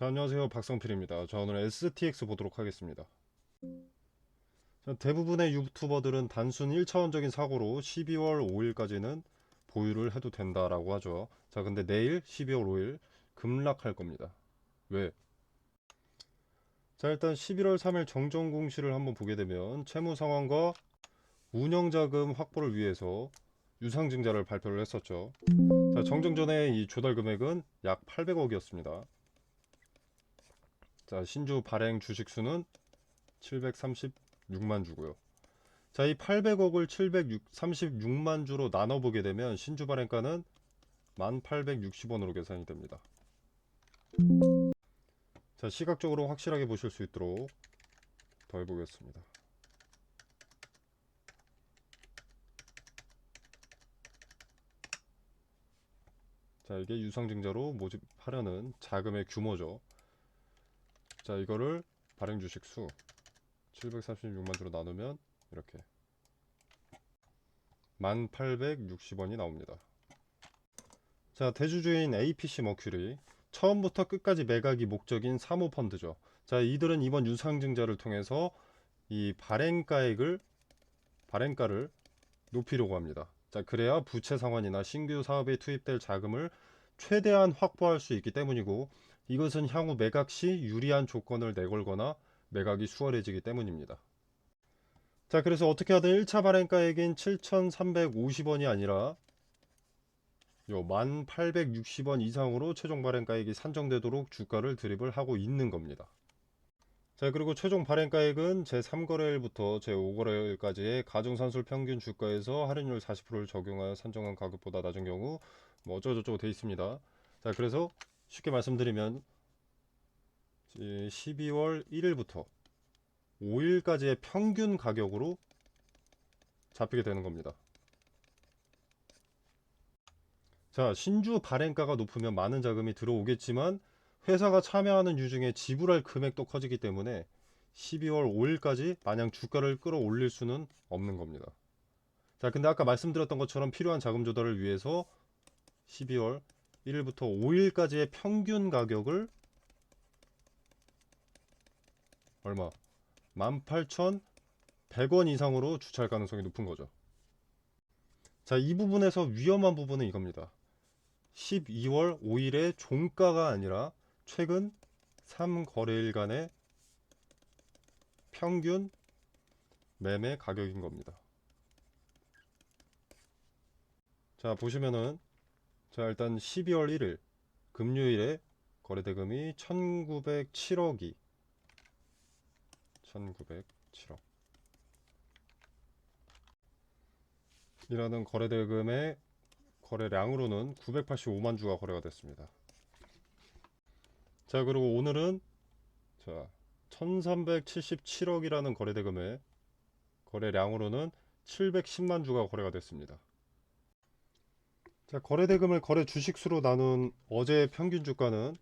자, 안녕하세요. 박성필입니다. 자, 오늘 STX 보도록 하겠습니다. 자, 대부분의 유튜버들은 단순 1차원적인 사고로 12월 5일까지는 보유를 해도 된다라고 하죠. 자, 근데 내일 12월 5일 급락할 겁니다. 왜? 자, 일단 11월 3일 정정 공시를 한번 보게 되면 채무 상황과 운영 자금 확보를 위해서 유상증자를 발표를 했었죠. 자, 정정 전에 이 조달 금액은 약 800억이었습니다. 자, 신주 발행 주식 수는 736만 주고요. 자, 이 800억을 736만 주로 나눠 보게 되면 신주 발행가는 1860원으로 계산이 됩니다. 자, 시각적으로 확실하게 보실 수 있도록 더 해 보겠습니다. 자, 이게 유상증자로 모집하려는 자금의 규모죠. 자, 이거를 발행 주식 수 736만 주로 나누면 이렇게 1860원이 나옵니다. 자, 대주주인 APC 머큐리 처음부터 끝까지 매각이 목적인 사모펀드죠. 자, 이들은 이번 유상증자를 통해서 이 발행가액을 발행가를 높이려고 합니다. 자, 그래야 부채 상환이나 신규 사업에 투입될 자금을 최대한 확보할 수 있기 때문이고 이것은 향후 매각 시 유리한 조건을 내걸거나 매각이 수월해지기 때문입니다. 자, 그래서 어떻게 하든 1차 발행가액인 7,350원이 아니라 요 1,860원 이상으로 최종 발행가액이 산정되도록 주가를 드립을 하고 있는 겁니다. 자, 그리고 최종 발행가액은 제3거래일부터 제5거래일까지의 가중산술 평균 주가에서 할인율 40%를 적용하여 산정한 가격보다 낮은 경우 뭐 어쩌고저쩌고 돼 있습니다. 자, 그래서 쉽게 말씀드리면 12월 1일부터 5일까지의 평균 가격으로 잡히게 되는 겁니다. 자, 신주 발행가가 높으면 많은 자금이 들어오겠지만 회사가 참여하는 유중에 지불할 금액도 커지기 때문에 12월 5일까지 마냥 주가를 끌어올릴 수는 없는 겁니다. 자, 근데 아까 말씀드렸던 것처럼 필요한 자금 조달을 위해서 12월 1일부터 5일까지의 평균 가격을 얼마? 18,100원 이상으로 주차할 가능성이 높은 거죠. 자, 이 부분에서 위험한 부분은 이겁니다. 12월 5일의 종가가 아니라 최근 3거래일간의 평균 매매 가격인 겁니다. 자, 보시면은 자, 일단 12월 1일 금요일에 거래대금이 1907억이 1907억 이라는 거래대금의 거래량으로는 985만 주가 거래가 됐습니다. 자, 그리고 오늘은 자, 1377억이라는 거래대금의 거래량으로는 710만 주가 거래가 됐습니다. 자, 거래 대금을 거래 주식수로 나눈 어제 평균 주가는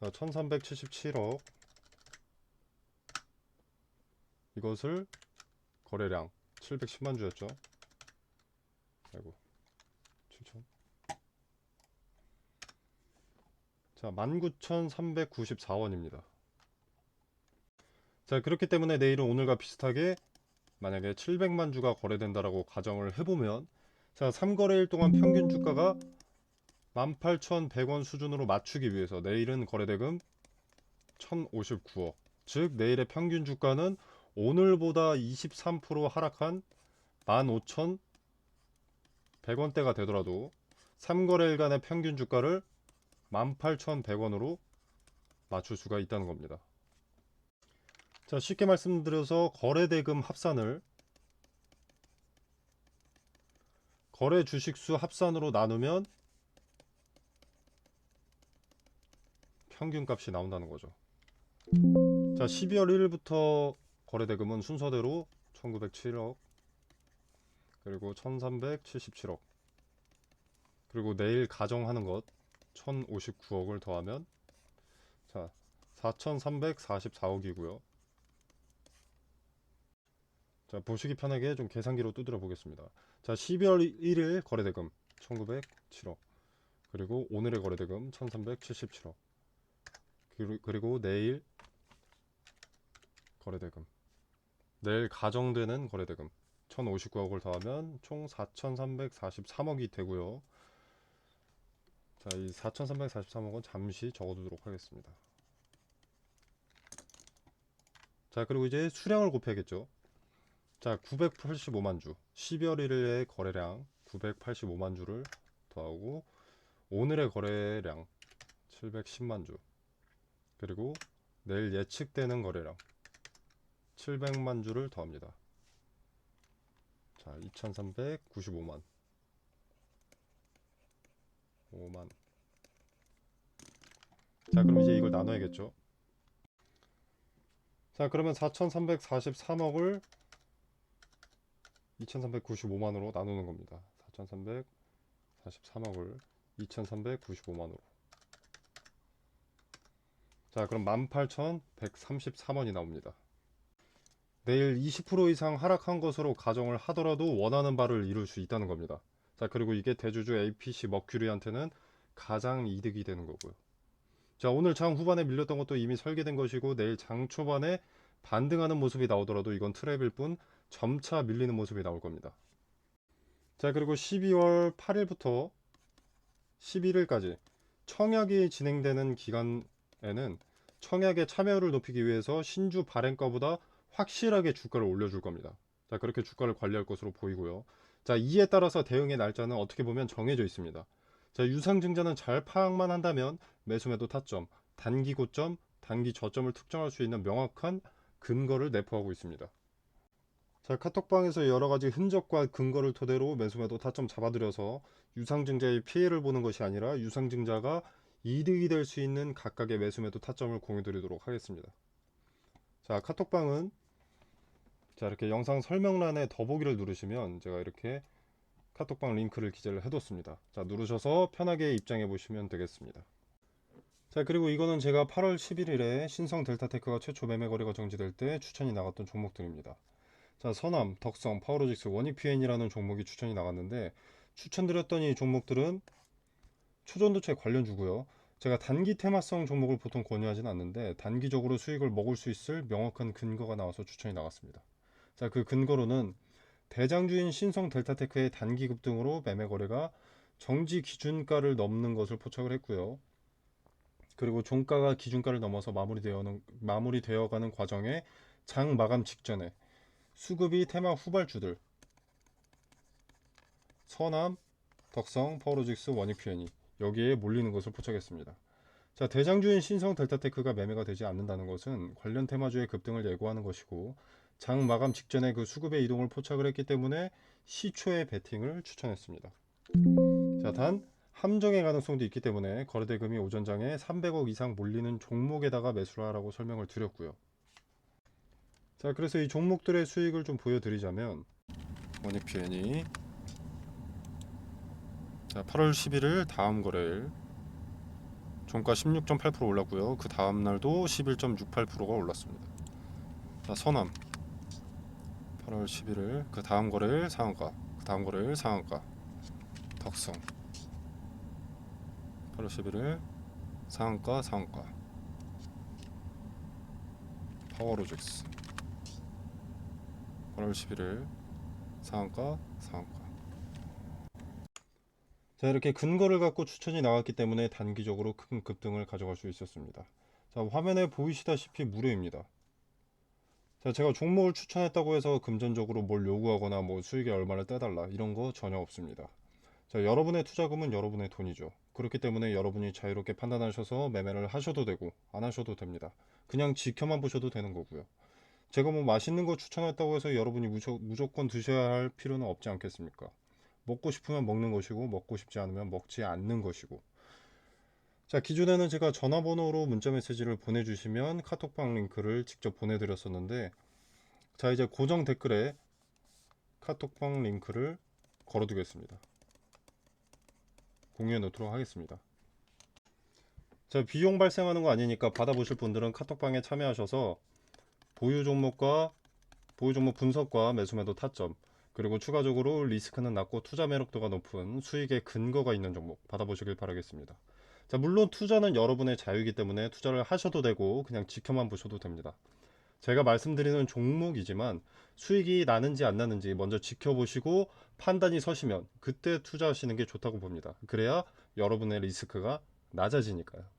1377억 이것을 거래량 710만 주였죠. 아이고 7천 자 19,394원입니다. 자 그렇기 때문에 내일은 오늘과 비슷하게 만약에 700만 주가 거래된다라고 가정을 해 보면 자 3거래일 동안 평균 주가가 18,100원 수준으로 맞추기 위해서 내일은 거래대금 1,059억 즉 내일의 평균 주가는 오늘보다 23% 하락한 15,100원대가 되더라도 3거래일간의 평균 주가를 18,100원으로 맞출 수가 있다는 겁니다. 자, 쉽게 말씀드려서 거래대금 합산을 거래 주식수 합산으로 나누면 평균값이 나온다는 거죠. 자, 12월 1일부터 거래대금은 순서대로 1907억 그리고 1377억 그리고 내일 가정하는 것 1059억을 더하면 자 4344억이고요 자 보시기 편하게 좀 계산기로 두드려 보겠습니다 자 12월 1일 거래대금 1907억 그리고 오늘의 거래대금 1377억 그리- 그리고 내일 거래대금 내일 가정되는 거래대금 1059억을 더하면 총 4343억이 되고요. 자, 이 4343억은 잠시 적어두도록 하겠습니다. 자, 그리고 이제 수량을 곱해야겠죠. 자, 985만 주. 12월 1일의 거래량 985만 주를 더하고 오늘의 거래량 710만 주. 그리고 내일 예측되는 거래량 700만 주를 더합니다. 자, 2395만. 5만. 자, 그럼 이제 이걸 나눠야겠죠. 자, 그러면 4343억을 2395만으로 나누는 겁니다. 4343억을 2395만으로. 자, 그럼 18,133원이 나옵니다. 내일 20% 이상 하락한 것으로 가정을 하더라도 원하는 바를 이룰 수 있다는 겁니다. 자, 그리고 이게 대주주 APC 머큐리한테는 가장 이득이 되는 거고요. 자, 오늘 장 후반에 밀렸던 것도 이미 설계된 것이고 내일 장 초반에 반등하는 모습이 나오더라도 이건 트랩일 뿐 점차 밀리는 모습이 나올 겁니다. 자, 그리고 12월 8일부터 11일까지 청약이 진행되는 기간에는 청약의 참여율을 높이기 위해서 신주 발행가보다 확실하게 주가를 올려줄 겁니다. 자, 그렇게 주가를 관리할 것으로 보이고요. 자, 이에 따라서 대응의 날짜는 어떻게 보면 정해져 있습니다. 자, 유상증자는 잘 파악만 한다면 매수매도 타점, 단기 고점, 단기 저점을 특정할 수 있는 명확한 근거를 내포하고 있습니다. 자, 카톡방에서 여러 가지 흔적과 근거를 토대로 매수매도 타점 잡아들여서 유상증자의 피해를 보는 것이 아니라 유상증자가 이득이 될 수 있는 각각의 매수매도 타점을 공유드리도록 하겠습니다. 자, 카톡방은 자, 이렇게 영상 설명란에 더보기를 누르시면 제가 이렇게 카톡방 링크를 기재를 해뒀습니다. 자, 누르셔서 편하게 입장해 보시면 되겠습니다. 자, 그리고 이거는 제가 8월 11일에 신성 델타테크가 최초 매매 거래가 정지될 때 추천이 나갔던 종목들입니다. 자, 서남, 덕성, 파워로직스, 원익PN이라는 종목이 추천이 나갔는데 추천드렸던 이 종목들은 초전도체 관련주고요. 제가 단기 테마성 종목을 보통 권유하진 않는데 단기적으로 수익을 먹을 수 있을 명확한 근거가 나와서 추천이 나갔습니다. 자, 그 근거로는 대장주인 신성 델타테크의 단기 급등으로 매매 거래가 정지 기준가를 넘는 것을 포착을 했고요. 그리고 종가가 기준가를 넘어서 마무리되어는 마무리되어가는 과정에 장 마감 직전에 수급이 테마 후발주들 서남, 덕성, 파워로직스, 원익PN이 여기에 몰리는 것을 포착했습니다. 자, 대장주인 신성 델타테크가 매매가 되지 않는다는 것은 관련 테마주의 급등을 예고하는 것이고 장 마감 직전에 그 수급의 이동을 포착을 했기 때문에 시초의 베팅을 추천했습니다. 자, 단 함정의 가능성도 있기 때문에 거래대금이 오전장에 300억 이상 몰리는 종목에다가 매수를 하라고 설명을 드렸고요. 자, 그래서 이 종목들의 수익을 좀 보여드리자면 원익PN이 자, 8월 11일 다음 거래일 종가 16.8% 올랐고요. 그 다음 날도 11.68%가 올랐습니다. 자, 서남 8월 11일 그 다음 거래일 상한가, 그 다음 거래일 상한가. 덕성 8월 11일 상한가, 상한가. 파워로직스 8월 11일 상한가, 상한가. 자 이렇게 근거를 갖고 추천이 나왔기 때문에 단기적으로 큰 급등을 가져갈 수 있었습니다. 자 화면에 보이시다시피 무료입니다. 자 제가 종목을 추천했다고 해서 금전적으로 뭘 요구하거나 뭐 수익에 얼마를 떼달라 이런 거 전혀 없습니다. 자 여러분의 투자금은 여러분의 돈이죠. 그렇기 때문에 여러분이 자유롭게 판단하셔서 매매를 하셔도 되고 안 하셔도 됩니다. 그냥 지켜만 보셔도 되는 거고요. 제가 뭐 맛있는 거 추천했다고 해서 여러분이 무조, 무조 건 드셔야 할 필요는 없지 않겠습니까? 먹고 싶으면 먹는 것이고 먹고 싶지 않으면 먹지 않는 것이고. 자 기존에는 제가 전화번호로 문자 메시지를 보내주시면 카톡방 링크를 직접 보내드렸었는데 자 이제 고정 댓글에 카톡방 링크를 걸어두겠습니다. 공유해 놓도록 하겠습니다. 자 비용 발생하는 거 아니니까 받아보실 분들은 카톡방에 참여하셔서 보유 종목과 보유 종목 분석과 매수매도 타점 그리고 추가적으로 리스크는 낮고 투자 매력도가 높은 수익의 근거가 있는 종목 받아보시길 바라겠습니다. 자, 물론 투자는 여러분의 자유이기 때문에 투자를 하셔도 되고 그냥 지켜만 보셔도 됩니다. 제가 말씀드리는 종목이지만 수익이 나는지 안 나는지 먼저 지켜보시고 판단이 서시면 그때 투자하시는 게 좋다고 봅니다. 그래야 여러분의 리스크가 낮아지니까요.